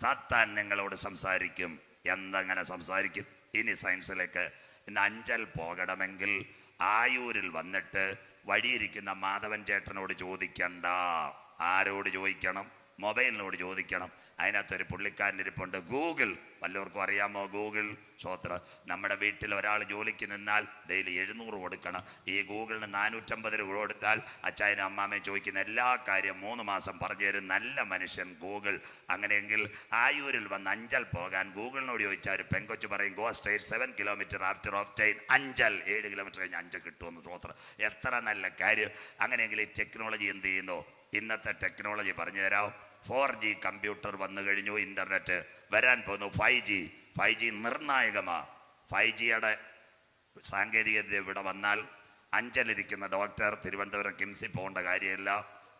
സാത്താൻ നിങ്ങളോട് സംസാരിക്കും. എന്തങ്ങനെ സംസാരിക്കും? ഇനി സയൻസിലേക്ക്. ഇന്ന് അഞ്ചൽ പോകണമെങ്കിൽ ആയൂരിൽ വന്നിട്ട് വഴിയിരിക്കുന്ന മാധവൻ ചേട്ടനോട് ചോദിക്കണ്ട. ആരോട് ചോദിക്കണം? മൊബൈലിനോട് ചോദിക്കണം. അതിനകത്തൊരു പുള്ളിക്കാരൻ ഇരിപ്പുണ്ട്. ഗൂഗിൾ വല്ലവർക്കും അറിയാമോ ഗൂഗിൾ? ശ്രോത്ര നമ്മുടെ വീട്ടിൽ ഒരാൾ ജോലിക്ക് നിന്നാൽ ഡെയിലി എഴുന്നൂറ് കൊടുക്കണം. ഈ ഗൂഗിളിന് നാനൂറ്റമ്പത് രൂപ കൊടുത്താൽ അച്ചായനും അമ്മാമ്മയും ചോദിക്കുന്ന എല്ലാ കാര്യം മൂന്ന് മാസം പറഞ്ഞു തരും. നല്ല മനുഷ്യൻ ഗൂഗിൾ. അങ്ങനെയെങ്കിൽ ആയൂരിൽ വന്ന് അഞ്ചൽ പോകാൻ ഗൂഗിളിനോട് ചോദിച്ചാൽ ഒരു പെങ്കൊച്ച് പറയും go straight seven kilometre after of ടൈൻ Anchal ഏഴ് കിലോമീറ്റർ കഴിഞ്ഞ് അഞ്ചൽ കിട്ടുമെന്ന് ശ്രോത്ര എത്ര നല്ല കാര്യം. അങ്ങനെയെങ്കിൽ ഈ ടെക്നോളജി എന്ത് ചെയ്യുന്നു? ഇന്നത്തെ ടെക്നോളജി പറഞ്ഞു തരാം ഫോർ ജി കമ്പ്യൂട്ടർ വന്നു കഴിഞ്ഞു ഇന്റർനെറ്റ് വരാൻ പോകുന്നു. ഫൈവ് ജി ഫൈവ് ജി നിർണായകമാ. ഫൈവ് ജിയുടെ സാങ്കേതികത ഇവിടെ വന്നാൽ അഞ്ചലിരിക്കുന്ന ഡോക്ടർ തിരുവനന്തപുരം കിംസി പോകേണ്ട കാര്യമില്ല.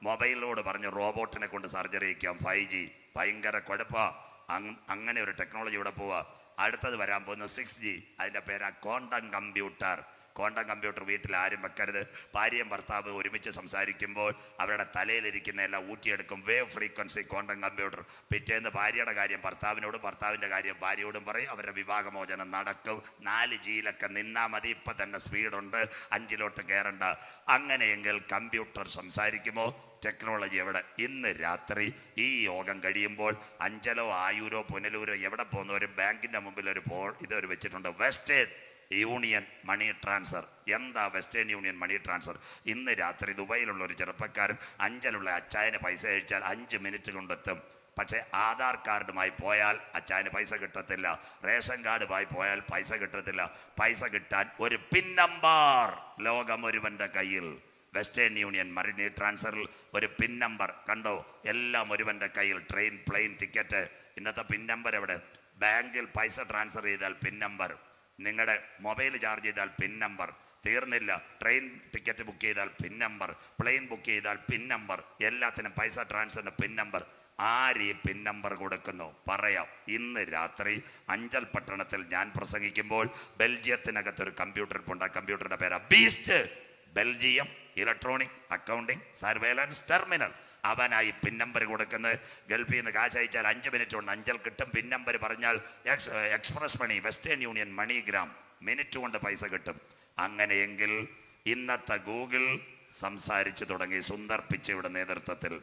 മൊബൈലിനോട് പറഞ്ഞ് റോബോട്ടിനെ കൊണ്ട് സർജറി ചെയ്യാം ഫൈവ് ജി ഭയങ്കര കുഴപ്പമാണ് അങ്ങനെ ഒരു ടെക്നോളജി ഇവിടെ പോവുക അടുത്തത് വരാൻ പോകുന്ന സിക്സ് ജി. അതിന്റെ പേരാ ക്വാണ്ടം കമ്പ്യൂട്ടർ. ക്വാണ്ടം കമ്പ്യൂട്ടർ വീട്ടിൽ ആരും വെക്കരുത്. ഭാര്യയും ഭർത്താവ് ഒരുമിച്ച് സംസാരിക്കുമ്പോൾ അവരുടെ തലയിലിരിക്കുന്ന എല്ലാം ഊറ്റിയെടുക്കും വേവ് ഫ്രീക്വൻസി ക്വാണ്ടം കമ്പ്യൂട്ടർ. പിറ്റേന്ന് ഭാര്യയുടെ കാര്യം ഭർത്താവിനോടും ഭർത്താവിന്റെ കാര്യം ഭാര്യയോടും പറയും. അവരുടെ വിവാഹമോചനം നടക്കും. നാല് ജിയിലൊക്കെ നിന്നാൽ മതി. ഇപ്പം തന്നെ സ്പീഡുണ്ട്. അഞ്ചിലോട്ട് കയറണ്ട. അങ്ങനെയെങ്കിൽ കമ്പ്യൂട്ടർ സംസാരിക്കുമോ? ടെക്നോളജി എവിടെ? ഇന്ന് രാത്രി ഈ യോഗം കഴിയുമ്പോൾ അഞ്ചലോ ആയൂരോ പുനലൂരോ എവിടെ പോകുന്നവരും ബാങ്കിന്റെ മുമ്പിൽ ഒരു പോ ഇതൊരു വെച്ചിട്ടുണ്ട്. വെസ്റ്റേൺ. Union money transfer. എന്താ വെസ്റ്റേൺ യൂണിയൻ മണി ട്രാൻസ്ഫർ? ഇന്ന് രാത്രി ദുബൈയിലുള്ള ഒരു ചെറുപ്പക്കാരൻ അഞ്ചലുള്ള അച്ചായന് പൈസ അയച്ചാൽ അഞ്ച് മിനിറ്റ് കൊണ്ടെത്തും. പക്ഷേ ആധാർ കാർഡുമായി പോയാൽ അച്ചായന് പൈസ കിട്ടത്തില്ല. റേഷൻ കാർഡുമായി പോയാൽ പൈസ കിട്ടത്തില്ല. പൈസ കിട്ടാൻ ഒരു പിൻ നമ്പർ ലോകം ഒരുവന്റെ കയ്യിൽ. വെസ്റ്റേൺ യൂണിയൻ മറിനി ട്രാൻസ്ഫറിൽ ഒരു പിൻ നമ്പർ. കണ്ടോ? എല്ലാം ഒരുവന്റെ കയ്യിൽ. Train plane ticket. ഇന്നത്തെ പിൻ നമ്പർ എവിടെ? ബാങ്കിൽ പൈസ ട്രാൻസ്ഫർ ചെയ്താൽ പിൻ നമ്പർ. നിങ്ങളുടെ മൊബൈൽ ചാർജ് ചെയ്താൽ പിൻ നമ്പർ. തീർന്നില്ല. ട്രെയിൻ ടിക്കറ്റ് ബുക്ക് ചെയ്താൽ പിൻ നമ്പർ. പ്ലെയിൻ ബുക്ക് ചെയ്താൽ പിൻ നമ്പർ. എല്ലാത്തിനും പൈസ ട്രാൻസ്ഫറിന് പിൻ നമ്പർ. ആര് ഈ പിൻ നമ്പർ കൊടുക്കുന്നു? പറയാം. ഇന്ന് രാത്രി അഞ്ചൽ പട്ടണത്തിൽ ഞാൻ പ്രസംഗിക്കുമ്പോൾ ബെൽജിയത്തിനകത്ത് ഒരു കമ്പ്യൂട്ടർ ഉണ്ട് ആ കമ്പ്യൂട്ടറിന്റെ പേരാ beast. Belgium electronic accounting surveillance terminal. അവനായി പിൻ നമ്പർ കൊടുക്കുന്നത്. ഗൾഫിൽ നിന്ന് കാശ് അയച്ചാൽ അഞ്ച് മിനിറ്റ് കൊണ്ട് അഞ്ചൽ കിട്ടും. പിൻ നമ്പർ പറഞ്ഞാൽ ex express money Western Union MoneyGram. Minute കൊണ്ട് പൈസ കിട്ടും. അങ്ങനെയെങ്കിൽ ഇന്നത്തെ ഗൂഗിൾ സംസാരിച്ചു തുടങ്ങി. സുന്ദർ പിച്ചയുടെ നേതൃത്വത്തിൽ.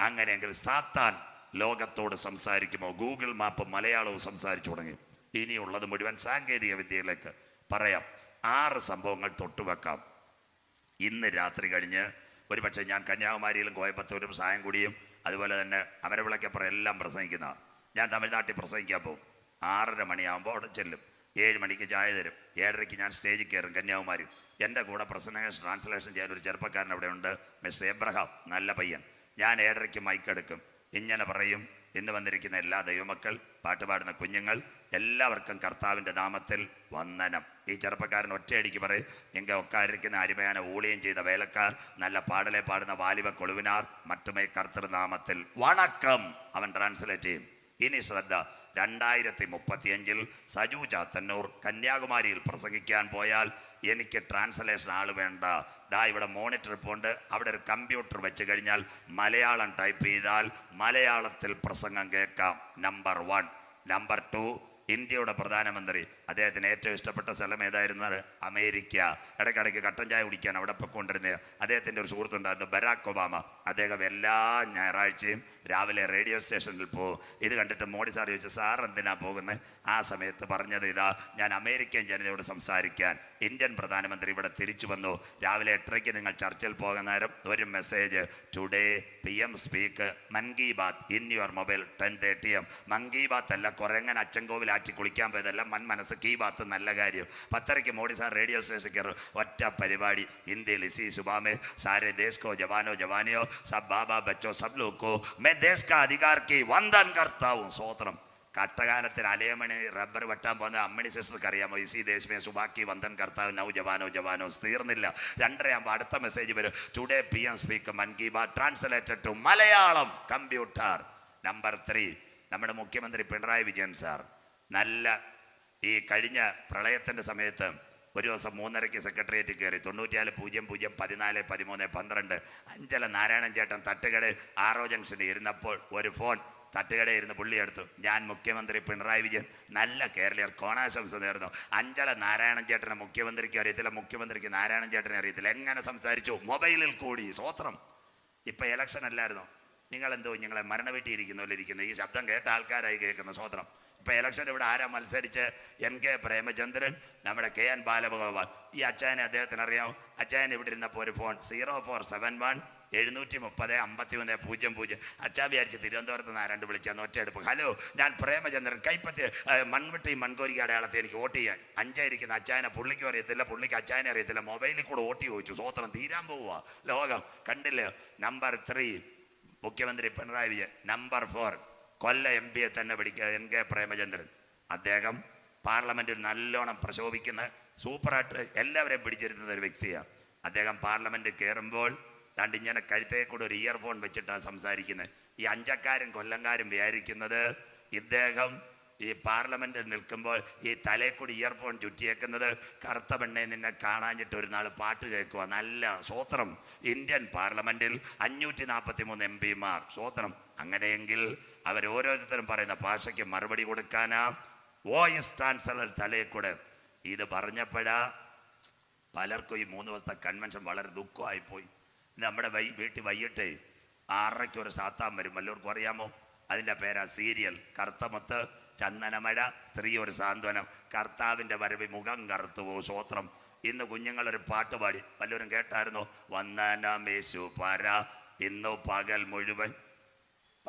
അങ്ങനെയെങ്കിൽ സാത്താൻ ലോകത്തോട് സംസാരിക്കുമോ? ഗൂഗിൾ മാപ്പ് മലയാളവും സംസാരിച്ചു തുടങ്ങി. ഇനിയുള്ളത് മുഴുവൻ സാങ്കേതിക വിദ്യയിലേക്ക് പറയാം. ആറ് സംഭവങ്ങൾ തൊട്ടുവെക്കാം. ഇന്ന് രാത്രി കഴിഞ്ഞ് ഒരുപക്ഷെ ഞാൻ കന്യാകുമാരിയിലും കോയമ്പത്തൂരും സായംകുടിയും അതുപോലെ തന്നെ അമരവിളക്കപ്പുറം എല്ലാം പ്രസംഗിക്കുന്ന ഞാൻ തമിഴ്നാട്ടിൽ പ്രസംഗിക്കാൻ പോകും. ആറര മണിയാകുമ്പോൾ അവിടെ ചെല്ലും. ഏഴ് മണിക്ക് ചായ തരും. ഏഴരയ്ക്ക് ഞാൻ സ്റ്റേജിൽ കയറും കന്യാകുമാരി. എന്റെ കൂടെ പ്രസംഗേഷൻ ട്രാൻസ്ലേഷൻ ചെയ്യാൻ ഒരു ചെറുപ്പക്കാരൻ അവിടെ ഉണ്ട് മിസ്റ്റർ എബ്രഹാം നല്ല പയ്യൻ. ഞാൻ ഏഴരയ്ക്ക് മൈക്ക് എടുക്കും. ഇങ്ങനെ പറയും. ഇന്ന് വന്നിരിക്കുന്ന എല്ലാ ദൈവമക്കൾ പാട്ടുപാടുന്ന കുഞ്ഞുങ്ങൾ എല്ലാവർക്കും കർത്താവിന്റെ നാമത്തിൽ വന്ദനം. ഈ ചെറുപ്പക്കാരൻ ഒറ്റയടിക്ക് പറയും എങ്കിൽ ഒക്കാരിക്കുന്ന അരിമയാന ഊളിയും ചെയ്ത വേലക്കാർ നല്ല പാടലെ പാടുന്ന വാലിബ കൊളുവിനാർ മറ്റുമേ കർത്തൃനാമത്തിൽ വണക്കം. അവൻ ട്രാൻസ്ലേറ്റ് ചെയ്യും. ഇനി ശ്രദ്ധ രണ്ടായിരത്തി മുപ്പത്തിയഞ്ചിൽ സജു ചാത്തന്നൂർ കന്യാകുമാരിയിൽ പ്രസംഗിക്കാൻ പോയാൽ എനിക്ക് ട്രാൻസ്ലേഷൻ ആൾ വേണ്ട. ദാ ഇവിടെ മോണിറ്റർ പോണ്ട് അവിടെ ഒരു കമ്പ്യൂട്ടർ വെച്ച് കഴിഞ്ഞാൽ മലയാളം ടൈപ്പ് ചെയ്താൽ മലയാളത്തിൽ പ്രസംഗം കേൾക്കാം. നമ്പർ വൺ നമ്പർ ടു ഇന്ത്യയുടെ പ്രധാനമന്ത്രി. അദ്ദേഹത്തിന് ഏറ്റവും ഇഷ്ടപ്പെട്ട സ്ഥലം ഏതായിരുന്നത് അമേരിക്ക. ഇടയ്ക്കിടയ്ക്ക് കട്ടൻ ചായ കുടിക്കാൻ അവിടെ പൊക്കൊണ്ടിരുന്നത് അദ്ദേഹത്തിന്റെ ഒരു സുഹൃത്തുണ്ടായിരുന്നു ബരാക് ഒബാമ. അദ്ദേഹം എല്ലാ ഞായറാഴ്ചയും രാവിലെ റേഡിയോ സ്റ്റേഷനിൽ പോകും ഇത് കണ്ടിട്ട് മോഡി സാർ ചോദിച്ചു സാർ എന്തിനാ പോകുന്നത് ആ സമയത്ത് പറഞ്ഞത് ഇതാ ഞാൻ അമേരിക്കൻ ജനതയോട് സംസാരിക്കാൻ. ഇന്ത്യൻ പ്രധാനമന്ത്രി ഇവിടെ തിരിച്ചു വന്നു. രാവിലെ എട്ടരയ്ക്ക് നിങ്ങൾ ചർച്ചിൽ പോകുന്ന നേരം ഒരു message today P M speak Mann Ki Baat in your mobile ten thirty M. Mann Ki Baat അല്ല കുറേങ്ങനെ അച്ചൻകോവിൽ ആറ്റി കുളിക്കാൻ പോയതല്ല മൻ മനസ്സ് കീ ബാത്ത് നല്ല കാര്യം. പത്തരയ്ക്ക് മോഡി സാർ റേഡിയോ സ്റ്റേഷൻ കയറും. ഒറ്റ പരിപാടി ഇന്ത്യയിൽ ഇസി സുബാമേ സാരേ ദേശ് കോ ജവാനോ ജവാനിയോ സബ് ബാബ ബച്ചോ സബ് ലോക്കോ മേ ദേശ് അധികാർക്ക് വന്ദൻ കർത്താവും. സ്വോത്രം കട്ടകാലത്തിൽ അലയമണി റബ്ബർ വെട്ടാൻ പോകുന്ന അമ്മണി സിസ്റ്റർക്ക് അറിയാമോ? ഇസി ദേശമേ സുബാക്കി വന്ദൻ കർത്താവ്. നൗ ജവാനോ ജവാനോ തീർന്നില്ല. രണ്ടരയാകുമ്പോൾ അടുത്ത മെസ്സേജ് വരും. Today P M speak Mann Ki Baat translated to Malayalam computer. Number three നമ്മുടെ മുഖ്യമന്ത്രി പിണറായി വിജയൻ സാർ. നല്ല ഈ കഴിഞ്ഞ പ്രളയത്തിന്റെ സമയത്ത് ഒരു ദിവസം മൂന്നരയ്ക്ക് സെക്രട്ടേറിയറ്റ് കയറി തൊണ്ണൂറ്റിനാല് പൂജ്യം പൂജ്യം പതിനാല് പതിമൂന്ന് പന്ത്രണ്ട്. അഞ്ചല നാരായണൻ ചേട്ടൻ തട്ടുകട ആറോ ജംഗ്ഷനിൽ ഇരുന്നപ്പോൾ ഒരു ഫോൺ തട്ടുകട ഇരുന്ന് പുള്ളിയെടുത്തു ഞാൻ മുഖ്യമന്ത്രി പിണറായി വിജയൻ. നല്ല കേരളീയർ കോണാശംസ നേർന്നു. അഞ്ചല നാരായണൻ ചേട്ടനെ മുഖ്യമന്ത്രിക്ക് അറിയത്തില്ല മുഖ്യമന്ത്രിക്ക് നാരായണൻ ചേട്ടനെ അറിയത്തില്ല. എങ്ങനെ സംസാരിച്ചു? മൊബൈലിൽ കൂടി. സ്വോത്രം. ഇപ്പം ഇലക്ഷൻ അല്ലായിരുന്നു? നിങ്ങളെന്തോ ഞങ്ങളെ മരണ വീട്ടിയിരിക്കുന്നല്ലോ ഇരിക്കുന്നത്? ഈ ശബ്ദം കേട്ട ആൾക്കാരായി കേൾക്കുന്ന സ്വത്രം. ഇപ്പൊ ഇലക്ഷൻ ഇവിടെ ആരാ മത്സരിച്ച്? എൻ കെ പ്രേമചന്ദ്രൻ നമ്മുടെ കെ എൻ ബാലഭഗവാൻ ഈ അച്ചായനെ അദ്ദേഹത്തിന് അറിയാം അച്ചായൻ ഇവിടെ ഇരുന്നപ്പോൾ ഒരു phone zero four seven one എഴുന്നൂറ്റി മുപ്പത് അമ്പത്തി മൂന്ന് പൂജ്യം പൂജ്യം. അച്ഛാ വിചാരിച്ച് തിരുവനന്തപുരത്ത് നിന്ന് ആരാണ്ട് വിളിച്ചാൽ ഒറ്റയെടുപ്പ്. ഹലോ ഞാൻ പ്രേമചന്ദ്രൻ. കൈപ്പത്തി മൺവെട്ടി മൺകോരിക്ക് അടയാളത്തെ എനിക്ക് വോട്ട് ചെയ്യാൻ. അഞ്ചായിരിക്കുന്ന അച്ചായനെ പുള്ളിക്കും അറിയത്തില്ല പുള്ളിക്ക് അച്ചായനെ അറിയത്തില്ല. മൊബൈലിൽ കൂടെ വോട്ട് ചോദിച്ചു. സ്വോത്രം തീരാൻ പോവുക ലോകം കണ്ടില്ലേ? നമ്പർ ത്രീ മുഖ്യമന്ത്രി പിണറായി വിജയൻ. നമ്പർ ഫോർ കൊല്ല എം പിയെ തന്നെ പിടിക്കുക എൻ കെ പ്രേമചന്ദ്രൻ. അദ്ദേഹം പാർലമെന്റിൽ നല്ലോണം പ്രശോഭിക്കുന്ന സൂപ്പറായിട്ട് എല്ലാവരെയും പിടിച്ചിരുത്തുന്ന ഒരു വ്യക്തിയാണ് അദ്ദേഹം പാർലമെന്റിൽ കയറുമ്പോൾ ദാണ്ട് ഇങ്ങനെ കഴുത്തേ കൂടെ ഒരു ഇയർഫോൺ വെച്ചിട്ടാണ് സംസാരിക്കുന്നത് ഈ അഞ്ചക്കാരും കൊല്ലങ്കാരും വിചാരിക്കുന്നത് ഇദ്ദേഹം ഈ പാർലമെന്റിൽ നിൽക്കുമ്പോൾ ഈ തലയിൽ കൂടി ഇയർഫോൺ ചുറ്റിയേക്കുന്നത് കറുത്ത പെണ്ണെ നിന്നെ കാണാഞ്ഞിട്ട് ഒരു നാൾ പാട്ട് കേൾക്കുക നല്ല സ്വോത്രം ഇന്ത്യൻ പാർലമെന്റിൽ അഞ്ഞൂറ്റി നാൽപ്പത്തി മൂന്ന് എം പിമാർ. സ്വോത്രം അങ്ങനെയെങ്കിൽ അവർ ഓരോരുത്തരും പറയുന്ന ഭാഷയ്ക്ക് മറുപടി കൊടുക്കാനാ. വോയിസ് ട്രാൻസ്ഫർ തലയിൽ കൂടെ. ഇത് പറഞ്ഞപ്പോഴാ പലർക്കും ഈ മൂന്ന് ദിവസത്തെ കൺവെൻഷൻ വളരെ ദുഃഖമായി പോയി നമ്മുടെ വൈ വീട്ടിൽ വൈകിട്ട് ആറരയ്ക്ക് ഒരു സാത്താൻ വരും. വല്ലവർക്കും അറിയാമോ? അതിന്റെ പേരാ സീരിയൽ. കറുത്തമത്ത് ചന്ദനമഴ സ്ത്രീ ഒരു സാന്ത്വനം. കർത്താവിന്റെ വരവി മുഖം കറുത്തു പോകും സ്വോത്രം. ഇന്ന് കുഞ്ഞുങ്ങളൊരു പാട്ട് പാടി. വല്ലവരും കേട്ടായിരുന്നോ? വന്ദനമേശു പര. ഇന്നു പകൽ മുഴുവൻ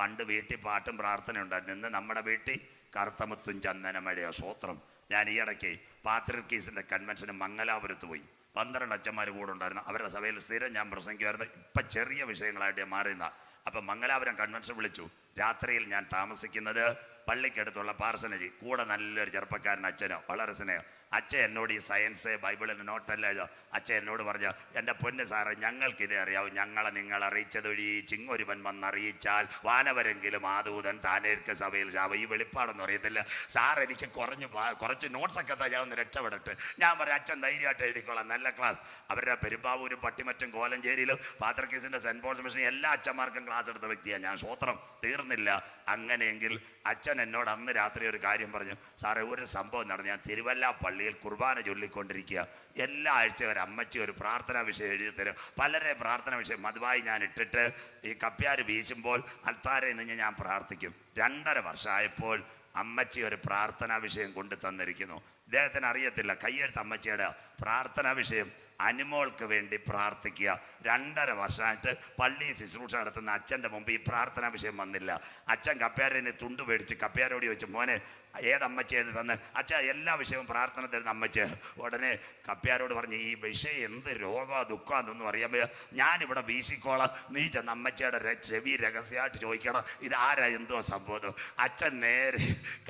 പണ്ട് വീട്ടിൽ പാട്ടും പ്രാർത്ഥന ഉണ്ടായിരുന്നു. ഇന്ന് നമ്മുടെ വീട്ടിൽ കറുത്തമുത്തും ചന്ദനമഴയോ സ്വോത്രം ഞാൻ ഈ ഇടയ്ക്ക് പാത്രിക്കീസിന്റെ കൺവെൻഷന് മംഗലാപുരത്ത് പോയി. പന്ത്രണ്ട് അച്ഛന്മാർ കൂടെ ഉണ്ടായിരുന്നു. അവരുടെ സഭയിൽ സ്ഥിരം ഞാൻ പ്രസംഗിക്കുമായിരുന്നു. ഇപ്പം ചെറിയ വിഷയങ്ങളായിട്ട് ഞാൻ മാറിയുന്ന അപ്പം മംഗലാപുരം കൺവെൻഷൻ വിളിച്ചു. രാത്രിയിൽ ഞാൻ താമസിക്കുന്നത് പള്ളിക്കടുത്തുള്ള പാർസനജി കൂടെ നല്ലൊരു ചെറുപ്പക്കാരൻ അച്ഛനോ വളരെ സ്നേഹം. അച്ഛൻ എന്നോട് ഈ സയൻസ് ബൈബിളിന് നോട്ടെല്ലാം എഴുതോ. അച്ഛൻ എന്നോട് പറഞ്ഞു എന്റെ പൊന്ന് സാറ് ഞങ്ങൾക്കിത് അറിയാവും. ഞങ്ങളെ നിങ്ങൾ അറിയിച്ചതൊഴി ചിങ്ങൊരുവൻ വന്നറിയിച്ചാൽ വാനവരെങ്കിലും ആദൂതൻ താനേൽക്ക സഭയിൽ ശാപ ഈ വെളിപ്പാടൊന്നും അറിയത്തില്ല. സാർ എനിക്ക് കുറഞ്ഞ് കുറച്ച് നോട്ട്സൊക്കെ താ ഞാൻ ഒന്ന് രക്ഷപ്പെടട്ടെ. ഞാൻ പറയാം അച്ഛൻ ധൈര്യമായിട്ട് എഴുതിക്കോളാം. നല്ല ക്ലാസ് അവരുടെ പെരുമ്പാവൂരും പട്ടിമറ്റും കോലഞ്ചേരിയിലും പാത്രക്കേസിന്റെ സെന്റ് പോൾസ് മിഷൻ എല്ലാ അച്ഛന്മാർക്കും ക്ലാസ് എടുത്ത വ്യക്തിയാണ് ഞാൻ. സ്വത്രം തീർന്നില്ല. അങ്ങനെയെങ്കിൽ അച്ഛൻ എന്നോട് അന്ന് രാത്രി ഒരു കാര്യം പറഞ്ഞു. സാറേ ഒരു സംഭവം നടന്നു. ഞാൻ തിരുവല്ല പള്ളിയിൽ കുർബാന ചൊല്ലിക്കൊണ്ടിരിക്കുക. എല്ലാ ആഴ്ച ഒരു അമ്മച്ചി ഒരു പ്രാർത്ഥനാ വിഷയം എഴുതി തരും. പലരെ പ്രാർത്ഥന വിഷയം മതുവായി ഞാൻ ഇട്ടിട്ട് ഈ കപ്പ്യാർ വീശുമ്പോൾ അൽത്താരെ നിന്ന് ഞാൻ പ്രാർത്ഥിക്കും. രണ്ടര വർഷമായപ്പോൾ അമ്മച്ചി ഒരു പ്രാർത്ഥനാ വിഷയം കൊണ്ടു തന്നിരിക്കുന്നു. ഇദ്ദേഹത്തിന് അറിയത്തില്ല കയ്യെഴുത്ത് അമ്മച്ചിയുടെ പ്രാർത്ഥനാ വിഷയം അനുമോൾക്ക് വേണ്ടി പ്രാർത്ഥിക്കുക. രണ്ടര വർഷമായിട്ട് പള്ളി ശുശ്രൂഷ നടത്തുന്ന അച്ഛന്റെ മുമ്പ് ഈ പ്രാർത്ഥനാ വിഷയം വന്നില്ല. അച്ഛൻ കപ്പ്യാരെ നിന്ന് തുണ്ട് മേടിച്ച് കപ്പ്യാരോട് ചോദിച്ചു മോനെ ഏതമ്മച്ചി ചെയ്ത് തന്ന് അച്ഛ എല്ലാ വിഷയവും പ്രാർത്ഥന തരുന്ന അമ്മച്ച്. ഉടനെ കപ്പ്യാരോട് പറഞ്ഞു ഈ വിഷയം എന്ത് രോഗമോ ദുഃഖമാണെന്നൊന്നും അറിയാൻ അറിയാമോ ഞാനിവിടെ വീശിക്കോളാം. നീ ചെന്ന് അമ്മച്ചയുടെ ചെവി രഹസ്യമായിട്ട് ചോദിക്കണം. ഇത് ആരാ എന്തോ സംഭവം അച്ഛൻ നേരെ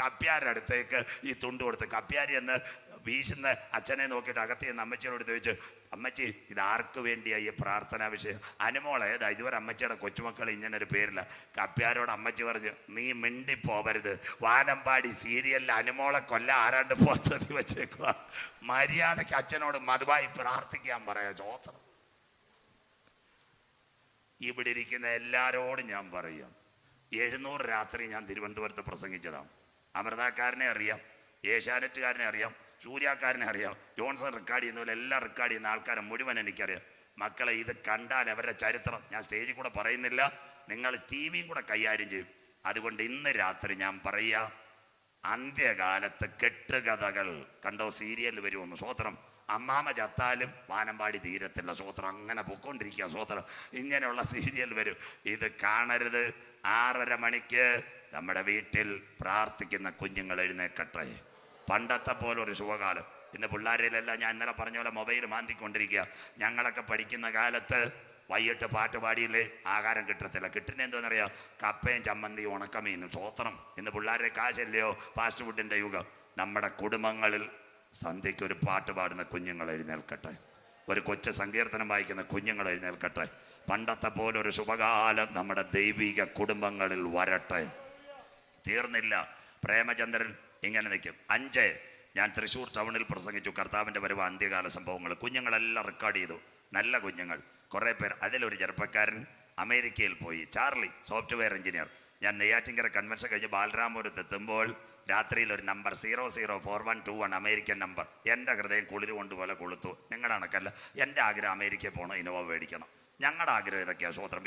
കപ്പ്യാരുടെ അടുത്തേക്ക് ഈ തുണ്ട് കൊടുത്ത് കപ്പ്യാരി എന്ന് വീശുന്ന അച്ഛനെ നോക്കിയിട്ട് അകത്ത് ചെന്ന് അമ്മച്ചിയോട് ചോദിച്ചു അമ്മച്ചി ഇത് ആർക്ക് വേണ്ടിയാ ഈ പ്രാർത്ഥനാ വിഷയം? അനുമോളെ ഏതാ ഇതുവരെ അമ്മച്ചിയുടെ കൊച്ചുമക്കൾ ഇങ്ങനെ ഒരു പേരില്ല. കപ്പ്യാരോട് അമ്മച്ചി പറഞ്ഞു നീ മിണ്ടി പോവരുത് വാനമ്പാടി സീരിയലിൽ അനുമോളെ കൊല്ല ആരാണ്ട് പോത്തത് വെച്ചേക്കുക മര്യാദയ്ക്ക് അച്ഛനോട് മതുവായി പ്രാർത്ഥിക്കാൻ പറയാ ചോത്രം ഇവിടെ ഇരിക്കുന്ന എല്ലാരോടും ഞാൻ പറയാം എഴുന്നൂറ് രാത്രി ഞാൻ തിരുവനന്തപുരത്ത് പ്രസംഗിച്ചതാണ് അമൃതക്കാരനെ അറിയാം ഏഷ്യാനെറ്റുകാരനെ അറിയാം സൂര്യാക്കാരനെ അറിയാം. ജോൺസൺ റെക്കോർഡ് ചെയ്യുന്ന പോലെ എല്ലാം റെക്കോർഡ് ചെയ്യുന്ന ആൾക്കാരെ മുഴുവൻ എനിക്കറിയാം. മക്കളെ ഇത് കണ്ടാൽ അവരുടെ ചരിത്രം ഞാൻ സ്റ്റേജിൽ കൂടെ പറയുന്നില്ല. നിങ്ങൾ ടി വിയും കൂടെ കൈകാര്യം ചെയ്യും. അതുകൊണ്ട് ഇന്ന് രാത്രി ഞാൻ പറയുക അന്ത്യകാലത്ത് കെട്ടുകഥകൾ. കണ്ടോ സീരിയൽ വരുമെന്ന് സ്വോത്രം അമ്മാമ ചത്താലും വാനമ്പാടി തീരത്തില്ല സ്വോത്രം അങ്ങനെ പൊക്കോണ്ടിരിക്കുക സ്വോത്രം ഇങ്ങനെയുള്ള സീരിയൽ വരും. ഇത് കാണരുത്. ആറര മണിക്ക് നമ്മുടെ വീട്ടിൽ പ്രാർത്ഥിക്കുന്ന കുഞ്ഞുങ്ങൾ എഴുന്നേക്കട്ടെ. പണ്ടത്തെ പോലെ ഒരു ശുഭകാലം. ഇന്ന് പിള്ളേരിലെല്ലാം ഞാൻ ഇന്നലെ പറഞ്ഞ പോലെ മൊബൈൽ മാന്തിക്കൊണ്ടിരിക്കുക. ഞങ്ങളൊക്കെ പഠിക്കുന്ന കാലത്ത് വൈകിട്ട് പാട്ട് പാടിയില്ലേ? ആഹാരം കിട്ടത്തില്ല. കിട്ടുന്ന എന്തോന്നറിയോ? കപ്പയും ചമ്മന്തിയും ഉണക്കമീനും സ്വോത്രം ഇന്ന് പിള്ളേരെ കാശല്ലയോ? ഫാസ്റ്റ് ഫുഡിന്റെ യുഗം. നമ്മുടെ കുടുംബങ്ങളിൽ സന്ധ്യയ്ക്ക് ഒരു പാട്ട് പാടുന്ന കുഞ്ഞുങ്ങൾ എഴുന്നേൽക്കട്ടെ. ഒരു കൊച്ചു സങ്കീർത്തനം വായിക്കുന്ന കുഞ്ഞുങ്ങൾ എഴുന്നേൽക്കട്ടെ. പണ്ടത്തെ പോലെ ഒരു ശുഭകാലം നമ്മുടെ ദൈവിക കുടുംബങ്ങളിൽ വരട്ടെ. തീർന്നില്ല. പ്രേമചന്ദ്രൻ ഇങ്ങനെ നിൽക്കും. അഞ്ച് ഞാൻ തൃശ്ശൂർ ടൗണിൽ പ്രസംഗിച്ചു. കർത്താവിന്റെ വരവ് അന്ത്യകാല സംഭവങ്ങൾ. കുഞ്ഞുങ്ങളെല്ലാം റെക്കോർഡ് ചെയ്തു. നല്ല കുഞ്ഞുങ്ങൾ. കുറേ പേർ. അതിലൊരു ചെറുപ്പക്കാരൻ അമേരിക്കയിൽ പോയി. ചാർലി സോഫ്റ്റ്വെയർ എഞ്ചിനീയർ ഞാൻ നെയ്യാറ്റിങ്കര കൺവെൻഷൻ കഴിഞ്ഞ് ബാലരാമപുരത്ത് എത്തുമ്പോൾ രാത്രിയിൽ ഒരു number zero zero four one two one American number എന്റെ ഹൃദയം കുളിരുകൊണ്ട് പോലെ കൊളുത്തു. നിങ്ങളുടെ കണക്കല്ല. എന്റെ ആഗ്രഹം അമേരിക്കയിൽ പോകണം ഇനോവ മേടിക്കണം. ഞങ്ങളുടെ ആഗ്രഹം ഇതൊക്കെയാണ് സ്വോത്രം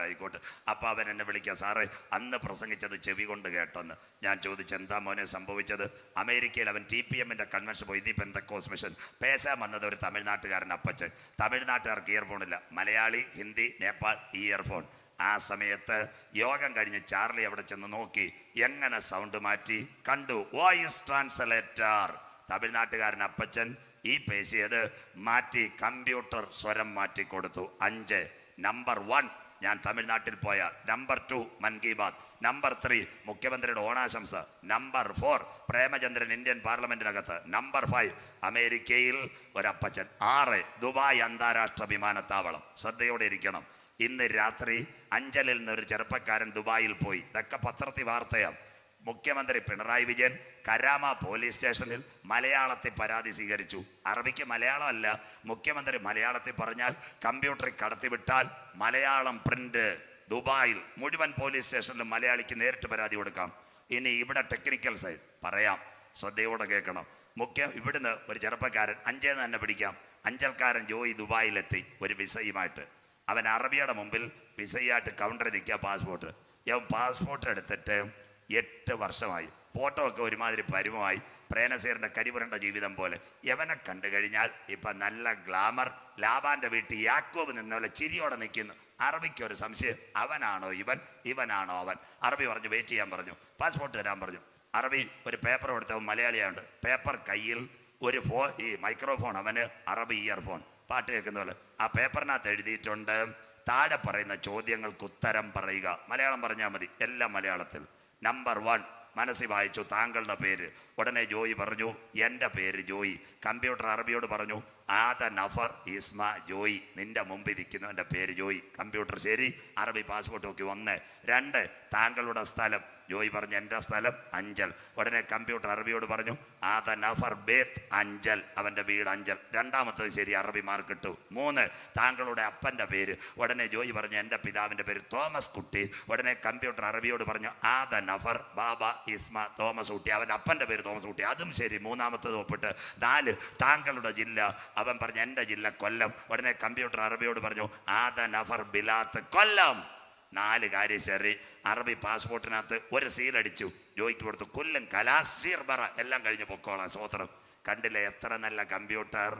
ആയിക്കോട്ടെ അപ്പോൾ അവൻ എന്നെ വിളിക്കുക സാറേ അന്ന് പ്രസംഗിച്ചത് ചെവി കൊണ്ട് കേട്ടെന്ന്. ഞാൻ ചോദിച്ചു എന്താ മോനെ സംഭവിച്ചത്? അമേരിക്കയിൽ അവൻ ടി പി എമ്മിന്റെ കൺവെൻഷൻ പോയി. ദീപ് എന്തൊക്കോസ് മിഷൻ? പേശാൻ വന്നത് ഒരു തമിഴ്നാട്ടുകാരൻ അപ്പച്ചൻ. തമിഴ്നാട്ടുകാർക്ക് ഇയർഫോൺ ഇല്ല. മലയാളി ഹിന്ദി നേപ്പാൾ ഇയർഫോൺ. ആ സമയത്ത് യോഗം കഴിഞ്ഞ് ചാർലി അവിടെ ചെന്ന് നോക്കി. എങ്ങനെ സൗണ്ട് മാറ്റി? കണ്ടു വോയിസ് ട്രാൻസ്ലേറ്റർ. തമിഴ്നാട്ടുകാരൻ അപ്പച്ചൻ ഈ പേശിയത് മാറ്റി കമ്പ്യൂട്ടർ സ്വരം മാറ്റി കൊടുത്തു. അഞ്ച്. Number one. ഞാൻ തമിഴ്നാട്ടിൽ പോയ. നമ്പർ ടു മൻ കി ബാത്. നമ്പർ ത്രീ മുഖ്യമന്ത്രിയുടെ ഓണാശംസ. നമ്പർ ഫോർ പ്രേമചന്ദ്രൻ ഇന്ത്യൻ പാർലമെന്റിനകത്ത്. നമ്പർ ഫൈവ് അമേരിക്കയിൽ ഒരപ്പച്ചൻ. ആറ് ദുബായ് അന്താരാഷ്ട്ര വിമാനത്താവളം. ശ്രദ്ധയോടെ ഇരിക്കണം. ഇന്ന് രാത്രി അഞ്ചലിൽ നിന്ന് ഒരു ചെറുപ്പക്കാരൻ ദുബായിൽ പോയി. ഇതൊക്കെ പത്രത്തി വാർത്തയാണ് മുഖ്യമന്ത്രി പിണറായി വിജയൻ കരാമ പോലീസ് സ്റ്റേഷനിൽ മലയാളത്തിൽ പരാതി സ്വീകരിച്ചു. അറബിക്ക് മലയാളമല്ല മുഖ്യമന്ത്രി മലയാളത്തിൽ പറഞ്ഞാൽ കമ്പ്യൂട്ടറിൽ കടത്തിവിട്ടാൽ മലയാളം പ്രിന്റ് ദുബായിൽ മുഴുവൻ പോലീസ് സ്റ്റേഷനിലും മലയാളിക്ക് നേരിട്ട് പരാതി കൊടുക്കാം. ഇനി ഇവിടെ ടെക്നിക്കൽ സൈഡ് പറയാം. ശ്രദ്ധയോടെ കേൾക്കണം. മുഖ്യ ഇവിടുന്ന് ഒരു ചെറുപ്പക്കാരൻ അഞ്ചേന്ന് തന്നെ പിടിക്കാം. അഞ്ചൽക്കാരൻ ജോയി ദുബായിലെത്തി ഒരു വിസയുമായിട്ട്. അവൻ അറബിയുടെ മുമ്പിൽ വിസയായിട്ട് കൗണ്ടറിൽ നിൽക്കുക പാസ്പോർട്ട് ഞാൻ പാസ്പോർട്ട് എടുത്തിട്ട് എട്ട് വർഷമായി. ഫോട്ടോ ഒക്കെ ഒരുമാതിരി പരുമമായി പ്രേനസീറിന്റെ കരിപുരണ്ട ജീവിതം പോലെ. യവനെ കണ്ടു കഴിഞ്ഞാൽ ഇപ്പൊ നല്ല ഗ്ലാമർ ലാബാന്റെ വീട്ടിൽ യാക്കോബ് നിന്ന പോലെ ചിരിയോടെ നിൽക്കുന്നു. അറബിക്ക് ഒരു സംശയം അവനാണോ ഇവൻ? ഇവനാണോ അവൻ? അറബി പറഞ്ഞു വെയിറ്റ് ചെയ്യാൻ പറഞ്ഞു. പാസ്പോർട്ട് തരാൻ പറഞ്ഞു. അറബി ഒരു പേപ്പർ കൊടുത്തവൻ മലയാളിയാണ്ട് പേപ്പർ കയ്യിൽ ഒരു ഫോ ഈ മൈക്രോഫോൺ അവന് അറബി ഇയർഫോൺ പാട്ട് കേൾക്കുന്ന പോലെ. ആ പേപ്പറിനകത്ത് എഴുതിയിട്ടുണ്ട് താഴെ പറയുന്ന ചോദ്യങ്ങൾക്ക് ഉത്തരം പറയുക. മലയാളം പറഞ്ഞാൽ മതി എല്ലാം മലയാളത്തിൽ. നമ്പർ വൺ മനസ്സിൽ വായിച്ചു താങ്കളുടെ പേര്. ഉടനെ ജോയി പറഞ്ഞു എന്റെ പേര് ജോയി. കമ്പ്യൂട്ടർ അറബിയോട് പറഞ്ഞു ആദ നഫർ ഇസ്മ ജോയി നിന്റെ മുമ്പിൽ ഇരിക്കുന്നവന്റെ പേര് ജോയി. കമ്പ്യൂട്ടർ ശരി അറബി പാസ്പോർട്ട് നോക്കി ഒന്ന് രണ്ട് താങ്കളുടെ സ്ഥലം. ജോയി പറഞ്ഞു എന്റെ സ്ഥലം അഞ്ചൽ. ഉടനെ കമ്പ്യൂട്ടർ അറബിയോട് പറഞ്ഞു ആദ നഫർ ബേത്ത് അഞ്ചൽ അവന്റെ വീട് അഞ്ചൽ. രണ്ടാമത്തത് ശരി അറബി ഇട്ടു. മൂന്ന് താങ്കളുടെ അപ്പന്റെ പേര്. ഉടനെ ജോയി പറഞ്ഞു എന്റെ പിതാവിന്റെ പേര് തോമസ് കുട്ടി. ഉടനെ കമ്പ്യൂട്ടർ അറബിയോട് പറഞ്ഞു ആദ നഫർ ബാബ ഇസ്മ തോമസ് കുട്ടി. അവന്റെ അപ്പന്റെ പേര് തോമസ് കുട്ടി. അതും ശരി മൂന്നാമത്തത് ഒപ്പിട്ട്. നാല് താങ്കളുടെ ജില്ല. അവൻ പറഞ്ഞു എന്റെ ജില്ല കൊല്ലം. ഉടനെ കമ്പ്യൂട്ടർ അറബിയോട് പറഞ്ഞു ആദ നഫർ ബിലാത്ത് കൊല്ലം. നാല് കാര്യം ശരി. അറബി പാസ്പോർട്ടിനകത്ത് ഒരു സീലടിച്ചു ജോയിക്ക് കൊടുത്തു. കൊല്ലം കലാസീർ ബറ എല്ലാം കഴിഞ്ഞ് പൊക്കോളാം സ്വോത്രം കണ്ടില്ലേ എത്ര നല്ല കമ്പ്യൂട്ടർ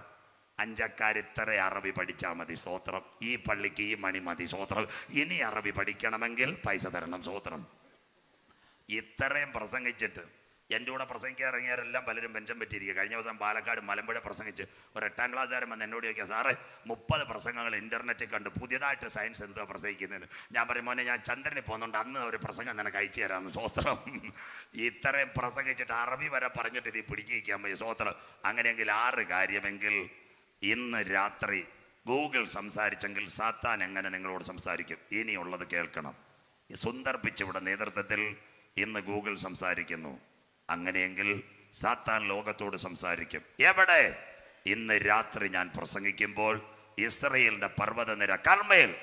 അഞ്ചക്കാർ ഇത്ര അറബി പഠിച്ചാൽ മതി സ്വോത്രം ഈ പള്ളിക്ക് ഈ മണി മതി സ്വോത്രം ഇനി അറബി പഠിക്കണമെങ്കിൽ പൈസ തരണം സ്വോത്രം ഇത്രയും പ്രസംഗിച്ചിട്ട് എന്റെ കൂടെ പ്രസംഗിക്കാൻ ഇറങ്ങിയവരെല്ലാം പലരും പെൻഷൻ പറ്റിയിരിക്കുക കഴിഞ്ഞ ദിവസം പാലക്കാട് മലമ്പുഴ പ്രസംഗിച്ച് ഒരു എട്ടാം ക്ലാസ്സുകാരൻ വന്ന് എന്നോട് ചോദിക്കുക സാറേ മുപ്പത് പ്രസംഗങ്ങൾ ഇന്റർനെറ്റിൽ കണ്ട്. പുതിയതായിട്ട് സയൻസ് എന്തോ പ്രസംഗിക്കുന്നതെന്ന്? ഞാൻ പറയും മോനെ ഞാൻ ചന്ദ്രനിൽ പോകുന്നുണ്ട് അന്ന് ഒരു പ്രസംഗം നിനക്ക് അയച്ചു തരാമെന്ന് സ്വോത്രം. ഇത്രയും പ്രസംഗിച്ചിട്ട് അറബി വരെ പറഞ്ഞിട്ട് ഇത് പിടിക്കാൻ പോയി സ്വോത്രം. അങ്ങനെയെങ്കിൽ ആറ് കാര്യമെങ്കിൽ ഇന്ന് രാത്രി ഗൂഗിൾ സംസാരിച്ചെങ്കിൽ സാത്താൻ എങ്ങനെ നിങ്ങളോട് സംസാരിക്കും? ഇനിയുള്ളത് കേൾക്കണം. ഈ സുന്ദർ പിച്ചയുടെ നേതൃത്വത്തിൽ ഇന്ന് ഗൂഗിൾ സംസാരിക്കുന്നു. അങ്ങനെയെങ്കിൽ സാത്താൻ ലോകത്തോട് സംസാരിക്കും. എവിടെ? ഇന്ന് രാത്രി ഞാൻ പ്രസംഗിക്കുമ്പോൾ ഇസ്രയേലിന്റെ പർവതനിര കർമ്മയിൽ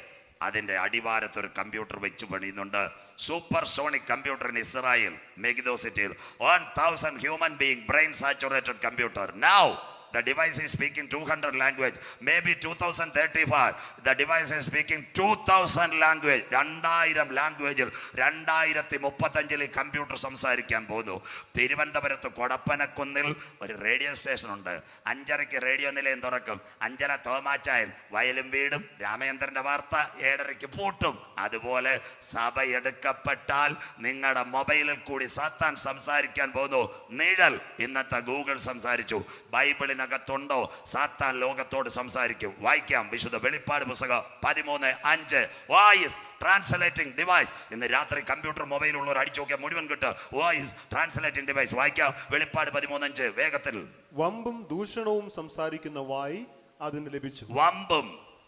അതിന്റെ അടിവാരത്ത് ഒരു കമ്പ്യൂട്ടർ വെച്ച് പണിയുന്നുണ്ട്. Super sonic computer in Israel Megiddo സിറ്റിയിൽ one thousand human being brain saturated computer now The device is speaking 200 language. Maybe 2035. The device is speaking 2000 language. രണ്ടായിരം ലാംഗ്വേജിൽ രണ്ടായിരത്തി മുപ്പത്തഞ്ചിൽ കമ്പ്യൂട്ടർ സംസാരിക്കാൻ പോകുന്നു തിരുവനന്തപുരത്ത് കൊടപ്പനക്കുന്നിൽ ഒരു റേഡിയോ സ്റ്റേഷൻ ഉണ്ട് അഞ്ചരയ്ക്ക് റേഡിയോ നിലയം തുറക്കും അഞ്ചര തോമാച്ചായൻ വയലും വീടും രാമചന്ദ്രന്റെ വാർത്ത ഏഴരയ്ക്ക് പൂട്ടും അതുപോലെ സഭ എടുക്കപ്പെട്ടാൽ നിങ്ങളുടെ മൊബൈലിൽ കൂടി സാത്താൻ സംസാരിക്കാൻ പോകുന്നു നിഴൽ ഇന്നത്തെ ഗൂഗിൾ സംസാരിച്ചു ബൈബിളിനകത്തുണ്ടോ സാത്താൻ ലോകത്തോട് സംസാരിക്കും. വായിക്കാം വിശുദ്ധ വെളിപ്പാട് പുസ്തകം പതിമൂന്ന് അഞ്ച്. വായിസ് ട്രാൻസ്ലേറ്റിംഗ് ഡിവൈസ് ഇന്ന് രാത്രി കമ്പ്യൂട്ടർ മൊബൈൽ ഉള്ളവർ അടിച്ചു നോക്കിയാൽ മുഴുവൻ കിട്ടും. വോയിസ് ട്രാൻസ്ലേറ്റിംഗ് ഡിവൈസ് വായിക്കാം വെളിപ്പാട് പതിമൂന്നഞ്ച് വേഗത്തിൽ. വമ്പും ദൂഷണവും സംസാരിക്കുന്ന വായി അതിന് ലഭിച്ചു. വമ്പും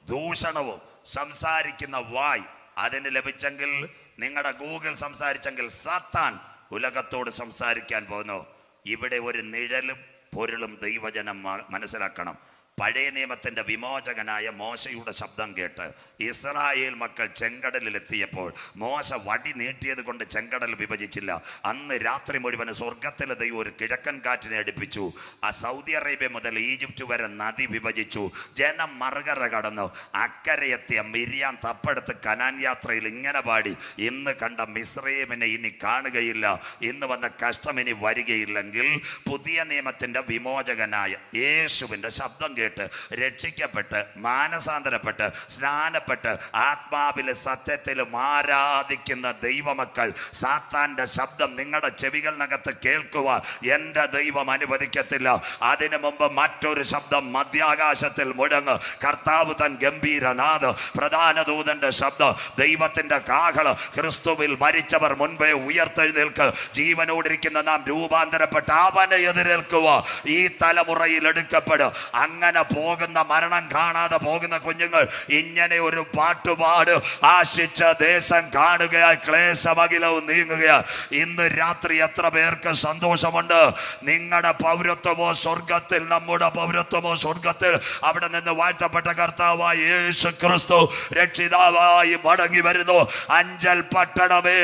ദൂഷണവും സംസാരിക്കുന്ന വായ് അതിന് ലഭിച്ചെങ്കിൽ നിങ്ങളുടെ ഗൂഗിൾ സംസാരിച്ചെങ്കിൽ സാത്താൻ ഉലകത്തോട് സംസാരിക്കാൻ പോകുന്നു. ഇവിടെ ഒരു നിഴലും പൊരുളും ദൈവജനം മനസ്സിലാക്കണം. പഴയ നിയമത്തിന്റെ വിമോചകനായ മോശയുടെ ശബ്ദം കേട്ട് ഇസ്രായേൽ മക്കൾ ചെങ്കടലിൽ എത്തിയപ്പോൾ മോശ വടി നീട്ടിയത് കൊണ്ട് ചെങ്കടൽ വിഭജിച്ചില്ല. അന്ന് രാത്രി മുഴുവൻ സ്വർഗത്തിലെ ദൈവം ഒരു കിഴക്കൻ കാറ്റിനെ അടുപ്പിച്ചു. ആ സൗദി അറേബ്യ മുതൽ ഈജിപ്റ്റ് വരെ നദി വിഭജിച്ചു. ജനം മറുകര കടന്നു. അക്കരെ എത്തിയ മിരിയാൻ തപ്പെടുത്ത് കനാൻ യാത്രയിൽ ഇങ്ങനെ പാടി ഇന്ന് കണ്ട മിശ്രയമിനെ ഇനി കാണുകയില്ല. ഇന്ന് വന്ന കഷ്ടം ഇനി വരികയില്ലെങ്കിൽ പുതിയ നിയമത്തിന്റെ വിമോചകനായ യേശുവിന്റെ ശബ്ദം കേട്ട്. രക്ഷിക്കപ്പെട്ട് മാനസാന്തരപ്പെട്ട് സ്നാനപ്പെട്ട് ആത്മാവിലെ സത്യത്തിലും ആരാധിക്കുന്ന ദൈവമക്കൾ സാത്താന്റെ ശബ്ദം നിങ്ങളുടെ ചെവികളിനകത്ത് കേൾക്കുക. എന്റെ ദൈവം അനുവദിക്കത്തില്ല. അതിനു മുമ്പ് മറ്റൊരു ശബ്ദം മധ്യാകാശത്തിൽ മുഴങ്ങ്. കർത്താവ് തൻ ഗംഭീരനാഥ് പ്രധാന ദൂതന്റെ ശബ്ദം ദൈവത്തിന്റെ കാകൾ ക്രിസ്തുവിൽ മരിച്ചവർ മുൻപേ ഉയർത്തെഴുന്നേൽക്ക്. ജീവനോടിരിക്കുന്ന നാം രൂപാന്തരപ്പെട്ട് അവനെ എതിരേൽക്കുക. ഈ തലമുറയിൽ എടുക്കപ്പെടും. അങ്ങനെ പോകുന്ന മരണം കാണാതെ പോകുന്ന കുഞ്ഞുങ്ങൾ ഇങ്ങനെ ഒരു പാട്ടുപാട് ആശിച്ച ദേശം കാണുകയായി ക്ലേശമകിലവും നീങ്ങുകയായി ഇന്ന് രാത്രി എത്ര പേർക്ക് സന്തോഷമുണ്ട്? നിങ്ങളുടെ പൗരത്വമോ സ്വർഗത്തിൽ നമ്മുടെ പൗരത്വമോ സ്വർഗത്തിൽ അവിടെ നിന്ന് വാഴ്ത്തപ്പെട്ട കർത്താവായി യേശു ക്രിസ്തു രക്ഷിതാവായി മടങ്ങി വരുന്നു. അഞ്ചൽ പട്ടണമേ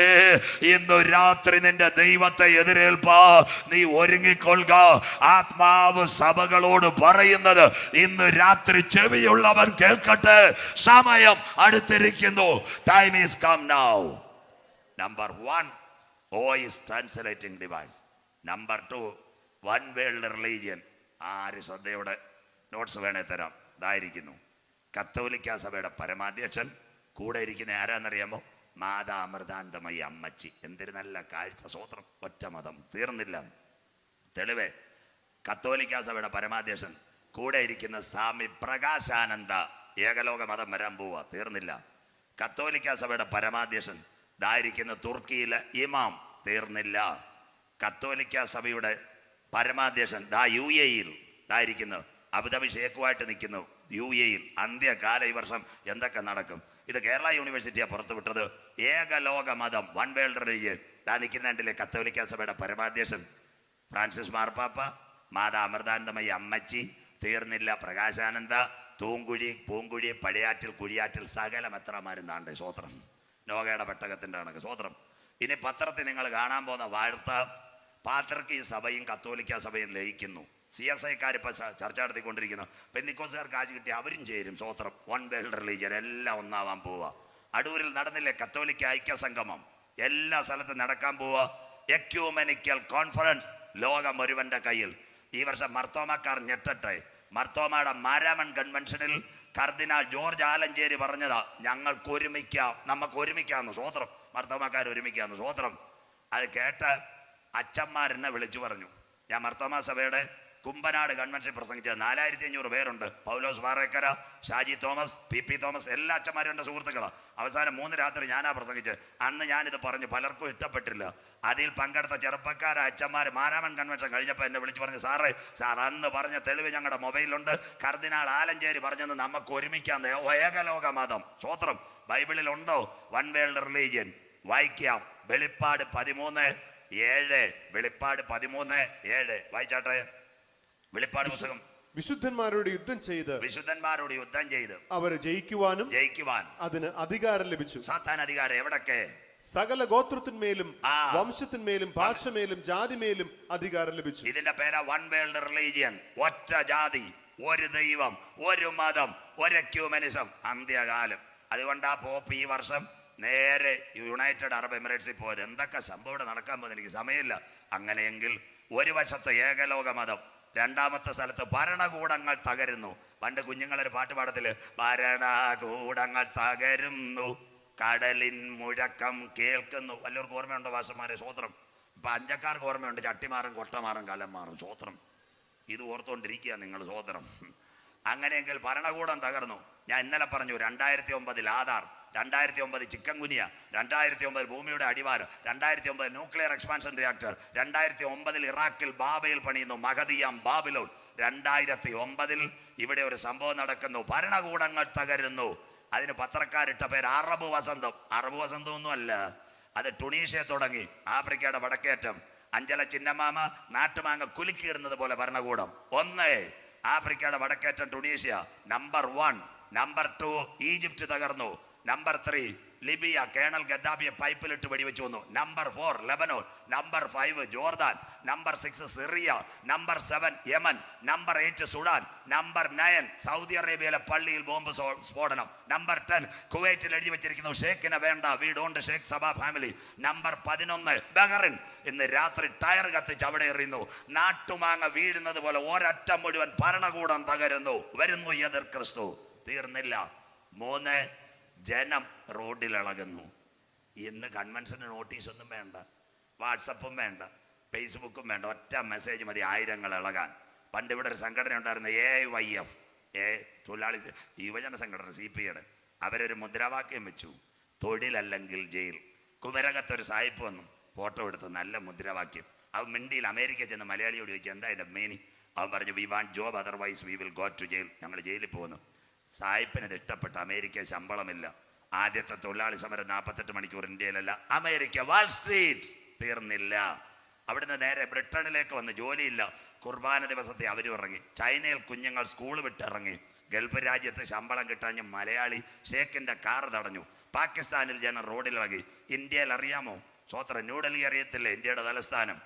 ഇന്ന് രാത്രി നിന്റെ ദൈവത്തെ എതിരേൽപ്പാ. നീ ഒരുങ്ങിക്കൊള്ളുക. ആത്മാവ് സഭകളോട് പറയുന്നത് ഇന്ന് രാത്രി ചെവിയുള്ളവൻ കേൾക്കട്ടെ. സമയം അടുത്തിരിക്കുന്നു. Time is come now number one voice translating device number two one world religion ആര് ശ്രദ്ധയോടെ നോട്ട്സ് വേണേ തരാം. ഇതായിരിക്കുന്നു. കത്തോലിക്ക സഭയുടെ പരമാധ്യക്ഷൻ. കൂടെ ഇരിക്കുന്ന ആരാന്നറിയാമോ? മാതാ അമൃതാന്തമയി അമ്മച്ചി. എന്തൊരു നല്ല കാഴ്ച സ്വോത്രം ഒറ്റ മതം തീർന്നില്ല. തെളിവേ കത്തോലിക്ക സഭയുടെ പരമാധ്യക്ഷൻ. കൂടെ ഇരിക്കുന്ന സ്വാമി പ്രകാശാനന്ദ ഏകലോക മതം വരാൻ പോവുക തീർന്നില്ല. കത്തോലിക്ക സഭയുടെ പരമാധ്യക്ഷൻ ഇതായിരിക്കുന്ന തുർക്കിയിലെ ഇമാം തീർന്നില്ല. കത്തോലിക്ക സഭയുടെ പരമാധ്യക്ഷൻ ദാ യു എയിൽ ഇതായിരിക്കുന്നു അബുദാബി ഷേഖുമായിട്ട് നിൽക്കുന്നു യു എയിൽ അന്ത്യകാല ഈ വർഷം എന്തൊക്കെ നടക്കും? ഇത് കേരള യൂണിവേഴ്സിറ്റിയാണ് പുറത്തുവിട്ടത്. ഏകലോക മതം വൺ വേൾഡ് റിലീജിയൻ. ദാ നിൽക്കുന്നുണ്ടല്ലേ കത്തോലിക്ക സഭയുടെ പരമാധ്യക്ഷൻ? ഫ്രാൻസിസ് മാർപ്പാപ്പ മാതാ അമൃതാനന്ദമയി അമ്മച്ചി തീർന്നില്ല. പ്രകാശാനന്ദ തൂങ്കുഴി പൂങ്കുഴി പഴയാറ്റിൽ കുഴിയാറ്റിൽ സകല മെത്രമാരും മരുന്നാണ്ട്. സ്വോത്രം. നോകയുടെ പെട്ടകത്തിന്റെ കണക്ക്. സ്വോത്രം. ഇനി പത്രത്തിൽ നിങ്ങൾ കാണാൻ പോകുന്ന വാർത്ത പാത്രക്ക് ഈ സഭയും കത്തോലിക്ക സഭയും ലയിക്കുന്നു. സി എസ് ഐക്കാർ ഇപ്പോൾ ചർച്ച നടത്തിക്കൊണ്ടിരിക്കുന്നു. പെന്നിക്കോസുകാർ കാശ് കിട്ടി അവരും ചേരും. സ്വോത്രം. One world religion. എല്ലാം ഒന്നാവാൻ പോവുക അടൂരിൽ നടന്നില്ലേ കത്തോലിക്ക ഐക്യ സംഗമം എല്ലാ സ്ഥലത്തും നടക്കാൻ പോവുക എക്യൂമെനിക്കൽ കോൺഫറൻസ്. ലോകം ഒരുവന്റെ കയ്യിൽ. ഈ വർഷം മർത്തോമക്കാർ ഞെട്ടട്ടെ. മർത്തോമയുടെ മാരാമൺ കൺവെൻഷനിൽ കർദിനാൾ ജോർജ് ആലഞ്ചേരി പറഞ്ഞതാ ഞങ്ങൾക്ക് ഒരുമിക്കാം നമുക്ക് ഒരുമിക്കാന്ന് സ്വോത്രം മർത്തോമാക്കാർ ഒരുമിക്കാന്ന് സ്വോത്രം അത് കേട്ട അച്ഛന്മാരെന്നെ വിളിച്ചു പറഞ്ഞു. ഞാൻ മർത്തോമ സഭയുടെ കുമ്പനാട് കൺവെൻഷൻ പ്രസംഗിച്ചത്. നാലായിരത്തി അഞ്ഞൂറ് പേരുണ്ട്. പൗലോസ് പാറേക്കര ഷാജി തോമസ് പി പി തോമസ് എല്ലാ അച്ഛന്മാരും എന്റെ അവസാനം മൂന്ന് രാത്രി ഞാനാ പ്രസംഗിച്ച് അന്ന് ഞാനിത് പറഞ്ഞു പലർക്കും ഇഷ്ടപ്പെട്ടില്ല. അതിൽ പങ്കെടുത്ത ചെറുപ്പക്കാര അച്ഛന്മാർ മാരാമൻ കൺവെൻഷൻ കഴിഞ്ഞപ്പോൾ എന്നെ വിളിച്ച് പറഞ്ഞു സാറേ സാർ അന്ന് പറഞ്ഞ തെളിവ് ഞങ്ങളുടെ മൊബൈലിലുണ്ട്. കർദിനാൾ ആലഞ്ചേരി പറഞ്ഞത് നമുക്ക് ഒരുമിക്കാൻ ഏകലോക മതം. സ്വോത്രം ബൈബിളിലുണ്ടോ? One world religion. വായിക്കാം. വെളിപ്പാട് പതിമൂന്ന് ഏഴ്. വെളിപ്പാട് പതിമൂന്ന് ഏഴ്. വായിച്ചാട്ടെ. വെളിപ്പാട് പുസ്തകം. വിശുദ്ധന്മാരോട് യുദ്ധം ചെയ്ത് വിശുദ്ധന്മാരോട് യുദ്ധം ചെയ്ത് അവരെ ജയിക്കുവാനും ജയിക്കുവാൻ. അതിന് അധികാരം ലഭിച്ചു. സാത്താൻ അധികാരം എവിടൊക്കെ? സകല ഗോത്രത്തിന്മേലും. വംശത്തിന്മേലും ഭാഷമേലും ജാതിമേലും അധികാരം ലഭിച്ചു. ഇതിന്റെ പേരാ വൺ വേൾഡ് റിലീജിയൻ. ഒറ്റ ജാതി ഒരു ദൈവം ഒരു മതം ഒരു ക്യൂമനിസം അന്ത്യകാലം. അതുകൊണ്ട് ആ പോപ്പ് ഈ വർഷം നേരെ യുണൈറ്റഡ് അറബ് എമിറേറ്റ്സിൽ പോയത്. എന്തൊക്കെ സംഭവം നടക്കാൻ പോകുന്നത് എനിക്ക് സമയമില്ല. അങ്ങനെയെങ്കിൽ ഒരു വശത്ത് ഏകലോക മതം രണ്ടാമത്തെ സ്ഥലത്ത് ഭരണകൂടങ്ങൾ തകരുന്നു. പണ്ട് കുഞ്ഞുങ്ങളൊരു പാട്ട് പാടത്തിൽ ഭരണകൂടങ്ങൾ തകരുന്നു. കടലിൻ മുഴക്കം കേൾക്കുന്നു. വല്ലവർക്ക് ഓർമ്മയുണ്ടോ വാസന്മാരെ? സ്വോത്രം. ഇപ്പൊ അഞ്ചക്കാർക്ക് ഓർമ്മയുണ്ട്. ചട്ടിമാറും കൊട്ടമാറും കലം മാറും സ്വോത്രം. ഇത് ഓർത്തുകൊണ്ടിരിക്കുക നിങ്ങൾ സ്വോത്രം. അങ്ങനെയെങ്കിൽ ഭരണകൂടം തകർന്നു. ഞാൻ ഇന്നലെ പറഞ്ഞു രണ്ടായിരത്തി ഒമ്പതിൽ ആധാർ രണ്ടായിരത്തി ഒമ്പത് ചിക്കൻ കുനിയ രണ്ടായിരത്തി ഒമ്പത് ഭൂമിയുടെ അടിവാരം രണ്ടായിരത്തി ഒമ്പത് ന്യൂക്ലിയർ എക്സ്പാൻഷൻ റിയാക്ടർ രണ്ടായിരത്തി ഒമ്പതിൽ ഇറാഖിൽ ബാബയിൽ പണിയുന്നു മഹദിയാം ബാബിലോൺ. രണ്ടായിരത്തി ഒമ്പതിൽ ഇവിടെ ഒരു സംഭവം നടക്കുന്നു ഭരണകൂടങ്ങൾ തകരുന്നു. അതിന് പത്രക്കാരിട്ട പേര് അറബ് വസന്തം. അറബ് വസന്തം ഒന്നും അല്ല. അത് ടുണീഷ്യ തുടങ്ങി ആഫ്രിക്കയുടെ വടക്കേറ്റം. അഞ്ചല ചിന്നമാമ നാട്ടുമാങ്ങ കുലുക്കിയിടുന്നത് പോലെ ഭരണകൂടം. ഒന്ന് ആഫ്രിക്കയുടെ വടക്കേറ്റം Tunisia number one. Number two Egypt തകർന്നു. നമ്പർ ത്രീ ലിബിയ കേണൽ ഗദ്ദാബിയെ പൈപ്പിലിട്ട് വെടിവെച്ചു വന്നു. Number four Lebanon number five Jordan number six Syria number seven Yemen number eight Sudan number nine Saudi അറേബ്യയിലെ പള്ളിയിൽ ബോംബ് സ്ഫോടനം. നമ്പർ ടെൻ കുവൈറ്റിൽ എഴുതി വെച്ചിരിക്കുന്നു ഷേഖിനെ വേണ്ട വി ഡോണ്ട് ഷേഖ് സഭ ഫാമിലി നമ്പർ പതിനൊന്ന് ബഹറിൻ ഇന്ന് രാത്രി ടയർ കത്തിച്ച് അവിടെ എറിയുന്നു. നാട്ടുമാങ്ങ വീഴുന്നത് പോലെ ഒരറ്റം മുഴുവൻ ഭരണകൂടം തകരുന്നു. വരുന്നു എതിർ ക്രിസ്തു. തീർന്നില്ല. മൂന്ന് ജനം റോഡിലിളകുന്നു. ഇന്ന് കൺവെൻഷന് നോട്ടീസ് ഒന്നും വേണ്ട. വാട്സപ്പും വേണ്ട. ഫേസ്ബുക്കും വേണ്ട. ഒറ്റ മെസ്സേജ് മതി ആയിരങ്ങൾ ഇളകാൻ. പണ്ട് ഇവിടെ ഒരു സംഘടന ഉണ്ടായിരുന്ന എ വൈ എഫ് എ തൊഴിലാളി യുവജന സംഘടന സി പി ഐയുടെ അവരൊരു മുദ്രാവാക്യം വെച്ചു. തൊഴിലല്ലെങ്കിൽ ജയിൽ. കുമരകത്തൊരു സായിപ്പ് വന്നു. ഫോട്ടോ എടുത്ത്. നല്ല മുദ്രാവാക്യം. അവൻ മിണ്ടിയിൽ അമേരിക്ക ചെന്ന് മലയാളിയോട് ചോദിച്ചു എന്താ എന്റെ മേനി? അവൻ പറഞ്ഞു we want job otherwise we will go to jail ഞങ്ങൾ ജയിലിൽ പോകുന്നു. സായിപ്പിന് ഇത് ഇഷ്ടപ്പെട്ടു അമേരിക്ക ശമ്പളമില്ല. ആദ്യത്തെ തൊഴിലാളി സമരം നാൽപ്പത്തെട്ട് മണിക്കൂർ ഇന്ത്യയിലല്ല അമേരിക്ക വാൾ സ്ട്രീറ്റ് തീർന്നില്ല. അവിടുന്ന് നേരെ ബ്രിട്ടനിലേക്ക് വന്ന് ജോലിയില്ല. കുർബാന ദിവസത്തെ അവരും ഇറങ്ങി. ചൈനയിൽ കുഞ്ഞുങ്ങൾ സ്കൂൾ വിട്ടിറങ്ങി. ഗൾഫ് രാജ്യത്ത് ശമ്പളം കിട്ടാഞ്ഞ് മലയാളി ഷേഖിന്റെ കാർ തടഞ്ഞു. പാകിസ്ഥാനിൽ ജനം റോഡിലിറങ്ങി. ഇന്ത്യയിൽ അറിയാമോ? സ്വത്ര ന്യൂഡൽഹി അറിയത്തില്ലേ? ഇന്ത്യയുടെ തലസ്ഥാനം.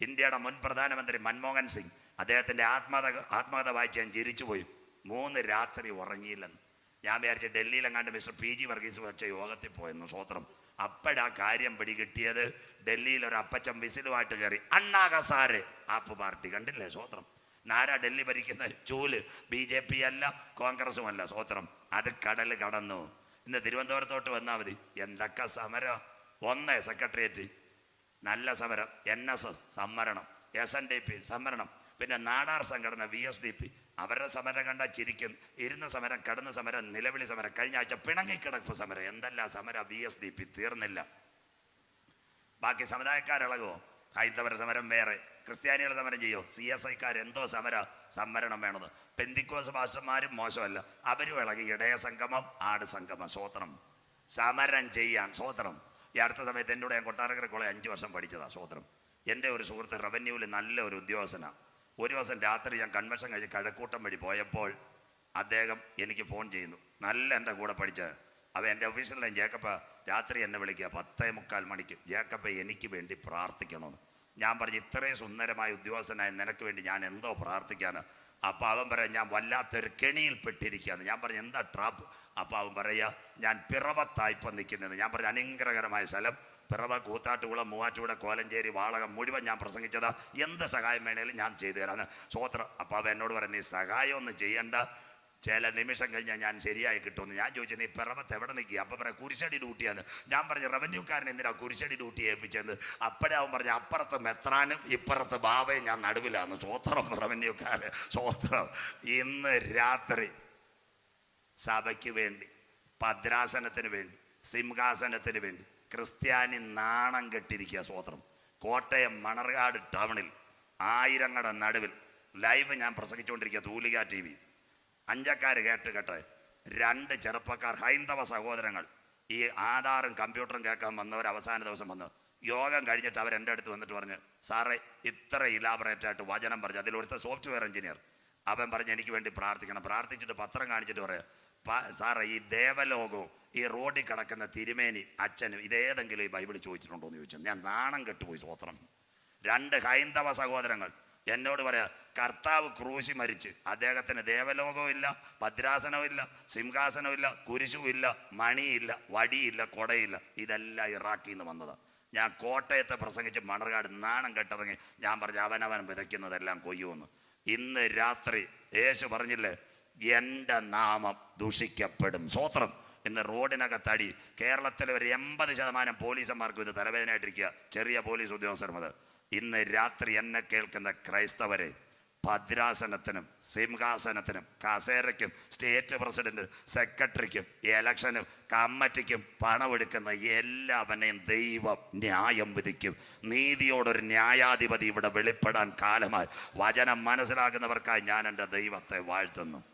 ഇന്ത്യയുടെ മുൻ പ്രധാനമന്ത്രി മൻമോഹൻ സിംഗ്. അദ്ദേഹത്തിന്റെ ആത്മകഥ ആത്മകഥ വായിച്ച് ഞാൻ ചിരിച്ചുപോയി. മൂന്ന് രാത്രി ഉറങ്ങിയില്ലെന്ന്. ഞാൻ വിചാരിച്ച ഡൽഹിയിലെങ്ങാണ്ട് മിസ്റ്റർ പി ജി വർഗീസ് വെച്ച യോഗത്തിൽ പോയെന്ന് സ്വോത്രം. അപ്പോഴാ കാര്യം പിടികിട്ടിയത്. ഡൽഹിയിൽ ഒരു അപ്പച്ചൻ വിസിലുമായിട്ട് കയറി അണ്ണാകസാര് ആപ്പ് പാർട്ടി കണ്ടില്ലേ സ്വോത്രം? നാരാ ഡൽഹി ഭരിക്കുന്ന ചൂൽ ബി ജെ പി അല്ല കോൺഗ്രസും അല്ല സ്വോത്രം. അത് കടൽ കടന്നു. ഇന്ന് തിരുവനന്തപുരത്തോട്ട് വന്നാൽ മതി. എന്തൊക്കെ സമരം? ഒന്ന് സെക്രട്ടേറിയറ്റ്. നല്ല സമരം. എൻ എസ് എസ് സംവരണം. എസ് എൻ ഡി പി സംവരണം. പിന്നെ നാടാർ സംഘടന വി എസ് ഡി പി. അവരുടെ സമരം കണ്ട ചിരിക്കും. ഇരുന്ന സമരം കടന്ന സമരം നിലവിളി സമരം. കഴിഞ്ഞ ആഴ്ച പിണങ്ങിക്കിടപ്പ് സമരം. എന്തല്ല സമരം? ബി എസ് ഡി പി തീർന്നില്ല. ബാക്കി സമുദായക്കാരിളകുമോ ഹൈന്ദവര സമരം വേറെ. ക്രിസ്ത്യാനികളുടെ സമരം ചെയ്യോ? സി എസ് ഐക്കാർ എന്തോ സമര സംവരണം വേണത്. പെന്തിക്കോസ് മാസ്റ്റർമാരും മോശമല്ല. അവരും ഇളകി. ഇടയ സംഗമം ആട് സംഗമം. സ്വോത്രം സമരം ചെയ്യാൻ സ്വോത്രം ഈ അടുത്ത സമയത്ത് എന്റെ കൂടെ ഞാൻ കൊട്ടാരക്കര കോളേജ് അഞ്ച് വർഷം പഠിച്ചതാണ് സ്വോത്രം എന്റെ ഒരു സുഹൃത്ത് റവന്യൂവിൽ നല്ല ഒരു ഉദ്യോഗസ്ഥനാണ് ഒരു ദിവസം രാത്രി ഞാൻ കൺവെൻഷൻ കഴിച്ച് കഴക്കൂട്ടം വഴി പോയപ്പോൾ അദ്ദേഹം എനിക്ക് ഫോൺ ചെയ്യുന്നു. നല്ല എന്റെ കൂടെ പഠിച്ച അവ എന്റെ ഓഫീസിലെ ജേക്കപ്പ രാത്രി എന്നെ വിളിക്കുക പത്തേ മുക്കാൽ മണിക്ക്. ജേക്കപ്പ എനിക്ക് വേണ്ടി പ്രാർത്ഥിക്കണമെന്ന്. ഞാൻ പറഞ്ഞു ഇത്രയും സുന്ദരമായ ഉദ്യോഗസ്ഥനായ നിനക്ക് വേണ്ടി ഞാൻ എന്തോ പ്രാർത്ഥിക്കാന്? അപ്പോൾ അവൻ പറയാം ഞാൻ വല്ലാത്തൊരു കെണിയിൽ ഞാൻ പറഞ്ഞു എന്താ ട്രാപ്പ് അപ്പോൾ അവൻ പറയുക ഞാൻ പിറവത്തായിപ്പം നിൽക്കുന്നത് ഞാൻ പറഞ്ഞു അനുഗ്രഹകരമായ സ്ഥലം പിറവ കൂത്താട്ടുകുളം മൂവാറ്റുപുഴ കോലഞ്ചേരി വാളകം മുഴുവൻ ഞാൻ പ്രസംഗിച്ചതാ. എന്ത് സഹായം വേണേലും ഞാൻ ചെയ്തു തരാന്ന്. സ്വോത്രം അപ്പാവ എന്നോട് പറഞ്ഞു നീ സഹായം ഒന്നും ചെയ്യണ്ട. ചില നിമിഷം കഴിഞ്ഞാൽ ഞാൻ ശരിയായി കിട്ടുമെന്ന്. ഞാൻ ചോദിച്ചു നീ പിറവത്ത് എവിടെ നിൽക്കുക അപ്പം പറയാം കുരിശടി ഡ്യൂട്ടിയാണ്. ഞാൻ പറഞ്ഞു റവന്യൂക്കാരൻ എന്തിനാ കുരിശടി ഡ്യൂട്ടി ഏൽപ്പിച്ചത് അപ്പോഴേ അവൻ പറഞ്ഞു അപ്പുറത്ത് മെത്രാനും ഇപ്പുറത്ത് ബാബയും ഞാൻ നടുവിലാണ് സ്വോത്രം റവന്യൂക്കാരൻ സ്വോത്രം ഇന്ന് രാത്രി സഭയ്ക്ക് വേണ്ടി ഭദ്രാസനത്തിന് വേണ്ടി സിംഹാസനത്തിന് വേണ്ടി ക്രിസ്ത്യാനി നാണം കെട്ടിരിക്കുക സ്വോത്രം കോട്ടയം മണർകാട് ടൗണിൽ ആയിരങ്ങളുടെ നടുവിൽ ലൈവ് ഞാൻ പ്രസംഗിച്ചുകൊണ്ടിരിക്കുക തൂലിക ടി വി. അഞ്ചക്കാർ കേട്ട് കേട്ടെ രണ്ട് ചെറുപ്പക്കാർ ഹൈന്ദവ സഹോദരങ്ങൾ ഈ ആധാറും കമ്പ്യൂട്ടറും കേൾക്കാൻ വന്നവർ അവസാന ദിവസം വന്ന് യോഗം കഴിഞ്ഞിട്ട് അവർ എന്റെ അടുത്ത് വന്നിട്ട് പറഞ്ഞ് സാറേ ഇത്ര ഇലാബറേറ്റ് ആയിട്ട് വചനം പറഞ്ഞു. അതിലൊരുത്ത സോഫ്റ്റ്വെയർ എഞ്ചിനീയർ അവൻ പറഞ്ഞ് എനിക്ക് വേണ്ടി പ്രാർത്ഥിക്കണം. പ്രാർത്ഥിച്ചിട്ട് പത്രം കാണിച്ചിട്ട് പറയാം "പാ- സാറേ ഈ ദേവലോകവും ഈ റോഡിൽ കിടക്കുന്ന തിരുമേനി അച്ഛനും ഇതേതെങ്കിലും ഈ ബൈബിൾ ചോദിച്ചിട്ടുണ്ടോ എന്ന് ചോദിച്ചു. ഞാൻ നാണം കെട്ടുപോയി സ്വോത്രം രണ്ട് ഹൈന്ദവ സഹോദരങ്ങൾ എന്നോട് പറയാ കർത്താവ് ക്രൂശി മരിച്ച്. അദ്ദേഹത്തിന് ദേവലോകവും ഇല്ല ഭദ്രാസനവും ഇല്ല സിംഹാസനവും ഇല്ല കുരിശും ഇല്ല മണിയില്ല വടിയില്ല കൊടയില്ല ഇതെല്ലാം ഇറാഖിൽ നിന്ന് വന്നത്. ഞാൻ കോട്ടയത്തെ പ്രസംഗിച്ച് മണർകാട് നാണം കെട്ടിറങ്ങി. ഞാൻ പറഞ്ഞു അവനവൻ വിതയ്ക്കുന്നതെല്ലാം കൊയ്യുമെന്ന് ഇന്ന് രാത്രി യേശു പറഞ്ഞില്ലേ എന്റെ നാമം ദൂഷിക്കപ്പെടും. സ്വോത്രം. ഇന്ന് റോഡിനകത്തടി. കേരളത്തിലെ ഒരു എൺപത് ശതമാനം പോലീസന്മാർക്കും ഇത് തലവേദനയായിട്ടിരിക്കുക. ചെറിയ പോലീസ് ഉദ്യോഗസ്ഥർ മുതൽ ഇന്ന് രാത്രി എന്നെ കേൾക്കുന്ന ക്രൈസ്തവരെ ഭദ്രാസനത്തിനും സിംഹാസനത്തിനും കസേരയ്ക്കും സ്റ്റേറ്റ് പ്രസിഡന്റ് സെക്രട്ടറിക്കും ഇലക്ഷനും കമ്മിറ്റിക്കും പണമെടുക്കുന്ന എല്ലാവനെയും ദൈവം ന്യായം വിധിക്കും. നീതിയോടൊരു ന്യായാധിപതി ഇവിടെ വെളിപ്പെടാൻ കാലമായി. വചനം മനസ്സിലാക്കുന്നവർക്കായി ഞാൻ എന്റെ ദൈവത്തെ വാഴ്ത്തുന്നു.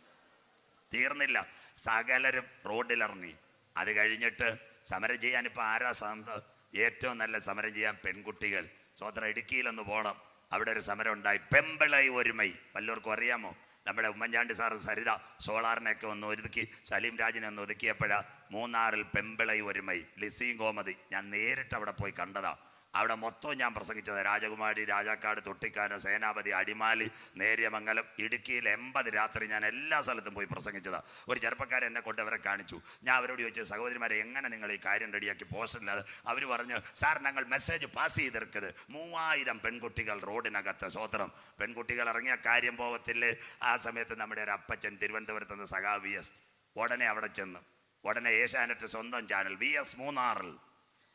തീർന്നില്ല. സകലരും റോഡിലിറങ്ങി. അത് കഴിഞ്ഞിട്ട് സമരം ചെയ്യാൻ ഇപ്പം ആരാ സന്ത ഏറ്റവും നല്ല സമരം ചെയ്യാൻ പെൺകുട്ടികൾ? സ്വതന്ത്ര ഇടുക്കിയിലൊന്ന് പോകണം അവിടെ ഒരു സമരം ഉണ്ടായി. പെമ്പിളൈ ഒരുമൈ. വല്ലവർക്കും അറിയാമോ? നമ്മുടെ ഉമ്മൻചാണ്ടി സാറ് സരിത സോളാറിനെയൊക്കെ ഒന്ന് ഒതുക്കി സലീം രാജിനെ ഒന്ന് ഒതുക്കിയപ്പോഴാണ് മൂന്നാറിൽ പെമ്പിളൈ ഒരുമൈ. ലിസിയും കോമതി. ഞാൻ നേരിട്ട് അവിടെ പോയി കണ്ടതാ. അവിടെ മൊത്തം ഞാൻ പ്രസംഗിച്ചത്. രാജകുമാരി രാജാക്കാട് തൊട്ടിക്കാന സേനാപതി അടിമാലി നേര്യമംഗലം ഇടുക്കിയിൽ എൺപത് രാത്രി ഞാൻ എല്ലാ സ്ഥലത്തും പോയി പ്രസംഗിച്ചത്. ഒരു ചെറുപ്പക്കാരൻ എന്നെ കൊണ്ട് അവരെ കാണിച്ചു. ഞാൻ അവരോട് ചോദിച്ചു സഹോദരിമാരെ എങ്ങനെ നിങ്ങൾ ഈ കാര്യം റെഡിയാക്കി? പോസ്റ്റില്ലാതെ അവർ പറഞ്ഞു സാർ ഞങ്ങൾ മെസ്സേജ് പാസ് ചെയ്തിരിക്കുന്നത് മൂവായിരം പെൺകുട്ടികൾ റോഡിനകത്ത് സ്വോത്രം പെൺകുട്ടികൾ ഇറങ്ങിയ കാര്യം പോകത്തില്ലേ ആ സമയത്ത് നമ്മുടെ ഒരു അപ്പച്ചൻ തിരുവനന്തപുരത്ത് നിന്ന് സഖാ വി. എസ്. ഉടനെ അവിടെ ചെന്ന്. ഉടനെ ഏഷ്യാനെറ്റ് സ്വന്തം ചാനൽ വി. എസ് മൂന്നാറിൽ.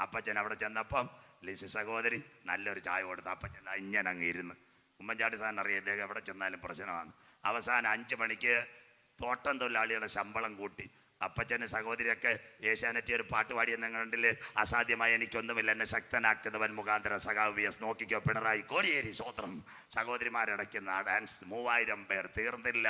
അപ്പച്ചൻ അവിടെ ചെന്നപ്പം ലിസി സഹോദരി നല്ലൊരു ചായ കൊടുത്ത് അപ്പം ദാ ഇങ്ങനെ അങ്ങ് ഇരുന്ന്. ഉമ്മൻചാണ്ടി സാറിന് അറിയാം ഇദ്ദേഹം എവിടെ ചെന്നാലും പ്രശ്നമാണ്. അവസാനം അഞ്ച് മണിക്ക് തോട്ടം തൊഴിലാളികളുടെ ശമ്പളം കൂട്ടി. അപ്പച്ചന് സഹോദരിയൊക്കെ ഏഷ്യാനെറ്റി ഒരു പാട്ട് പാടിയെന്ന നിങ്ങളുണ്ടിൽ അസാധ്യമായി എനിക്കൊന്നുമില്ല എന്നെ ശക്തനാക്കുന്നവൻ മുഖാന്തര എസ്. നോക്കിക്കോ പിണറായി കോടിയേരി സ്വോത്രം. സഹോദരിമാരടയ്ക്കുന്ന ഡാൻസ് മൂവായിരം പേർ തീർന്നില്ല.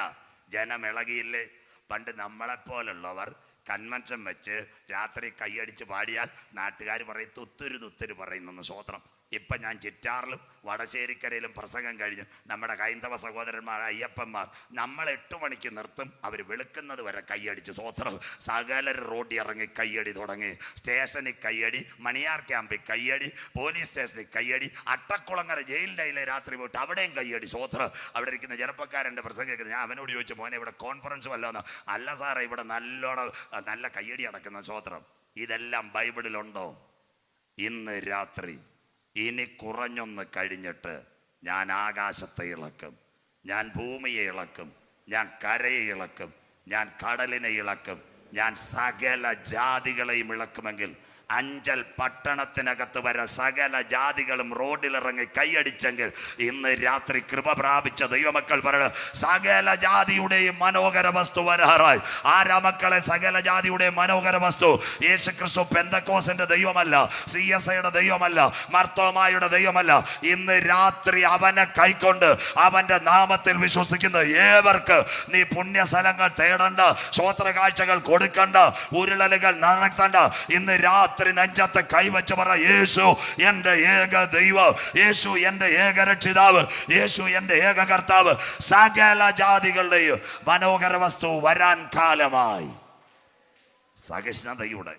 ജനം ഇളകിയില്ലേ പണ്ട് നമ്മളെപ്പോലുള്ളവർ കൺവെൻഷൻ വെച്ച് രാത്രി കൈയടിച്ച് പാടിയാൽ നാട്ടുകാർ പറയും തുത്തുരു തുത്തുരു പറയുന്നൊന്ന് സ്വോത്രം ഇപ്പം ഞാൻ ചിറ്റാറിലും വടശ്ശേരിക്കരയിലും പ്രസംഗം കഴിഞ്ഞ്. നമ്മുടെ ഹൈന്ദവ സഹോദരന്മാർ അയ്യപ്പന്മാർ നമ്മൾ എട്ട് മണിക്ക് നിർത്തും. അവർ വെളുക്കുന്നത് വരെ കൈയടിച്ച് സ്വോത്രം സകലർ റോഡിൽ ഇറങ്ങി കൈയടി തുടങ്ങി. സ്റ്റേഷനിൽ കൈയടി മണിയാർ ക്യാമ്പിൽ കൈയടി പോലീസ് സ്റ്റേഷനിൽ കൈയടി അട്ടക്കുളങ്ങര ജയിലിന്റെ രാത്രി പോയിട്ട് അവിടെയും കൈയടി സ്വോത്രം അവിടെ ഇരിക്കുന്ന ചെറുപ്പക്കാരന്റെ പ്രസംഗം കേൾക്കുന്നത് ഞാൻ അവനോട് ചോദിച്ചു മോനെ ഇവിടെ കോൺഫറൻസ് വല്ലതെന്ന് അല്ല സാറേ ഇവിടെ നല്ലോണം നല്ല കയ്യടി അടക്കുന്ന സ്വോത്രം ഇതെല്ലാം ബൈബിളിലുണ്ടോ? ഇന്ന് രാത്രി ഇനി കുറഞ്ഞൊന്ന് കഴിഞ്ഞിട്ട് ഞാൻ ആകാശത്തെ ഇളക്കും ഞാൻ ഭൂമിയെ ഇളക്കും ഞാൻ കരയെ ഇളക്കും ഞാൻ കടലിനെ ഇളക്കും ഞാൻ സകല ജാതികളെയും ഇളക്കുമെങ്കിൽ അഞ്ചൽ പട്ടണത്തിനകത്ത് വരെ സകല ജാതികളും റോഡിലിറങ്ങി കൈയടിച്ചെങ്കിൽ ഇന്ന് രാത്രി കൃപ പ്രാപിച്ച ദൈവമക്കൾ പറയുന്നത് സകല ജാതിയുടെയും മനോഹര വസ്തു വരാറായി. ആരാ മക്കളെ? സകല ജാതിയുടെയും മനോഹര വസ്തു. യേശു ക്രിസ്തു പെന്തക്കോസിന്റെ ദൈവമല്ല സി എസ് ഐയുടെ ദൈവമല്ല മർത്തോമായുടെ ദൈവമല്ല. ഇന്ന് രാത്രി അവനെ കൈക്കൊണ്ട് അവന്റെ നാമത്തിൽ വിശ്വസിക്കുന്ന ഏവർക്ക് നീ പുണ്യ സ്ഥലങ്ങൾ തേടണ്ട ശ്രോത്ര കാഴ്ചകൾ കൊടുക്കണ്ട ഉരുളലുകൾ നടത്തണ്ട ഇന്ന് രാത്രി നെഞ്ചത്ത് കൈവച്ച് പറ യേശു എന്റെ ഏക ദൈവം. യേശു എന്റെ ഏക രക്ഷിതാവ്. യേശു എന്റെ ഏക കർത്താവ്. സകല ജാതികളുടെയും മനോഹര വസ്തു വരാൻ കാലമായി. സഹിഷ്ണുതയുടെ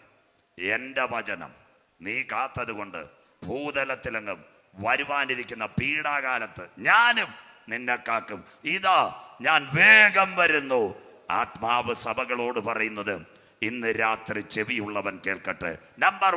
എന്റെ വചനം നീ കാത്തതുകൊണ്ട് ഭൂതലത്തിലെങ്ങും വരുവാനിരിക്കുന്ന പീഡാകാലത്ത് ഞാനും നിന്നെ കാക്കും. ഇതാ ഞാൻ വേഗം വരുന്നു. ആത്മാവ് സഭകളോട് പറയുന്നത് ഇന്ന് രാത്രി ചെവിയുള്ളവൻ കേൾക്കട്ടെ. നമ്പർ